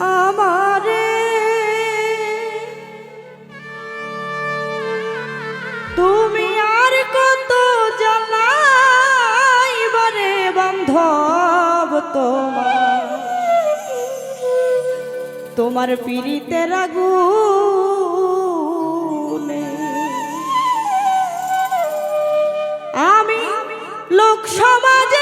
আমারে। তুমি আর কত জানাইবারে বান্ধব তোমার। তোমার পিড়িতে রাগু আমি লোক সমাজে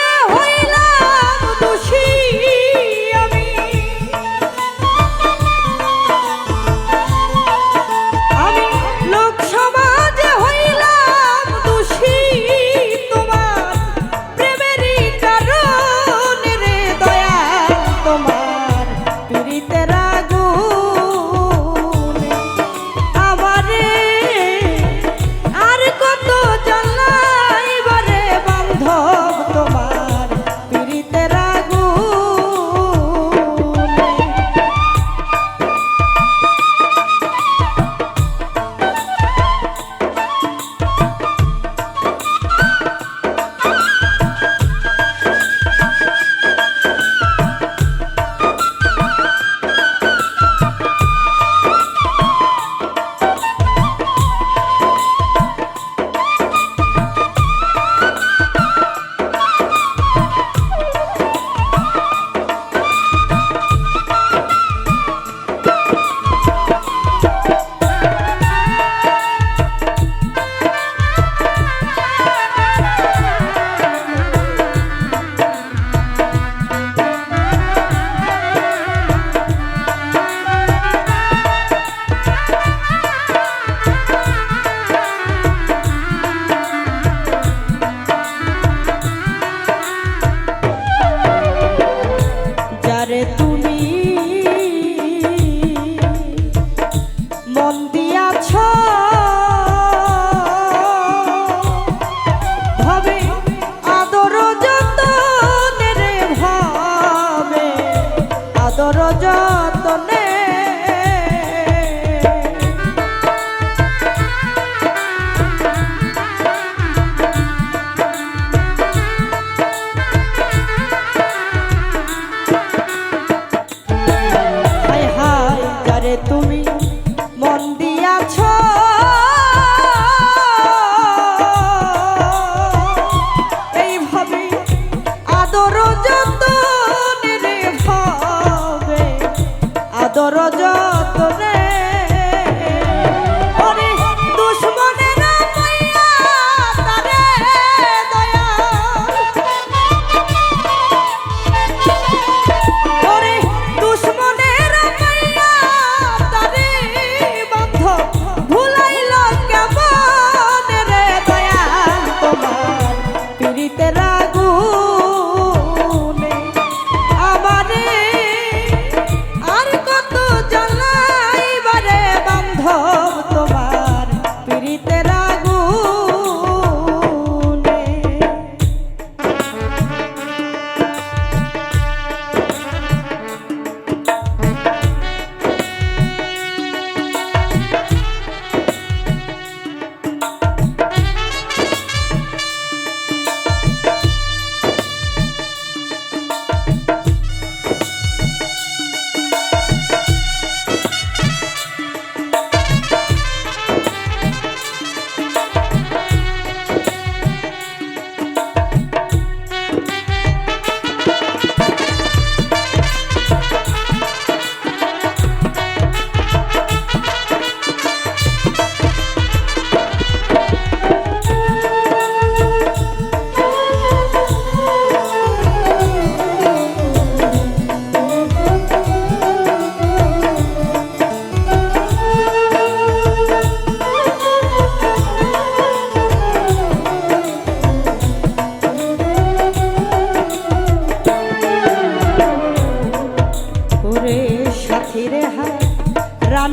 আছো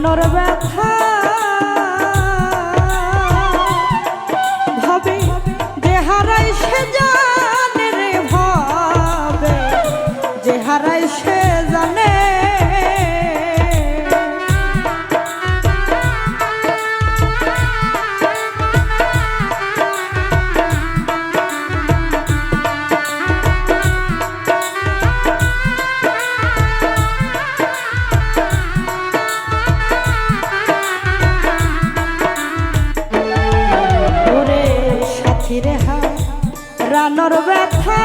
মনের ব্যথা। ভাবে যে হারাই সে জানে রে ভাবে যে হারাই সে জানে আপনার ব্যথা।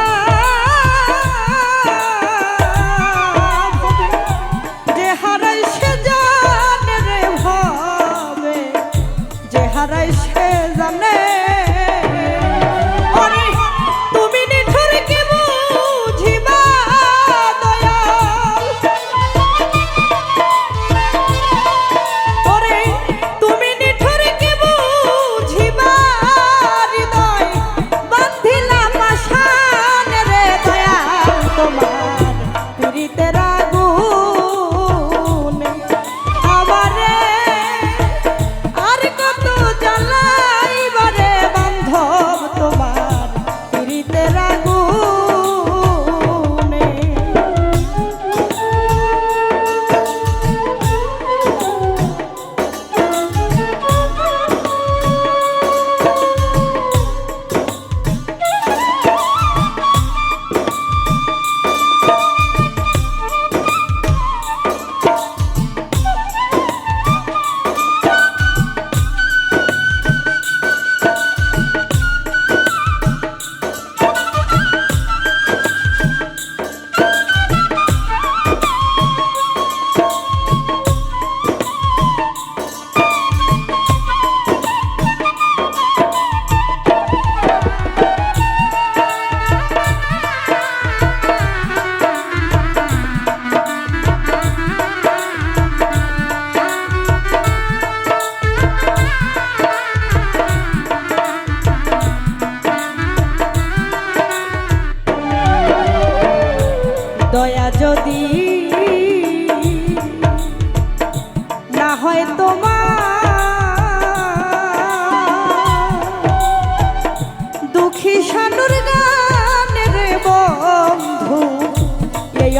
যে হারাই সে জানে রে ভাবে যে হারাই সে জানে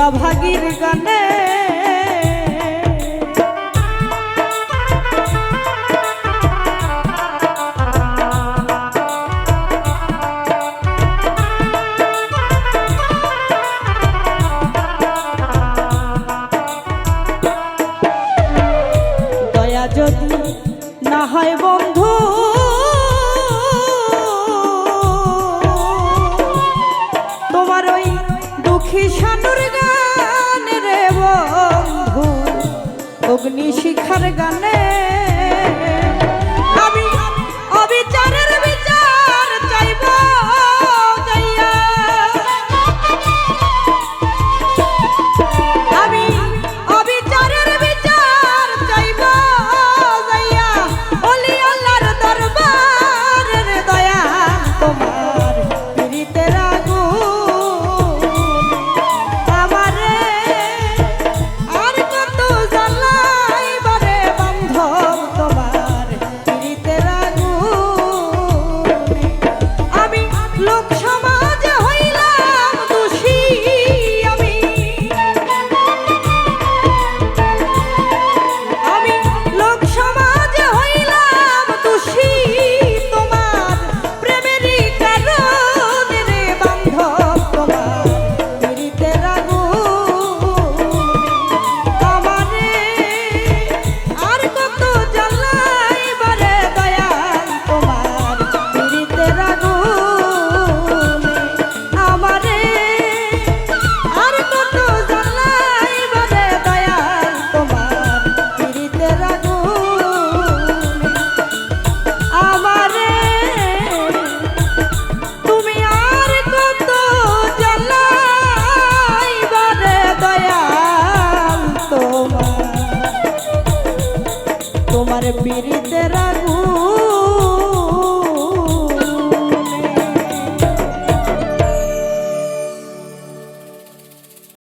অভাগীর গানে। যদি না বন্ধু তোমার ওই দুঃখী সানুর গা শিখার গানে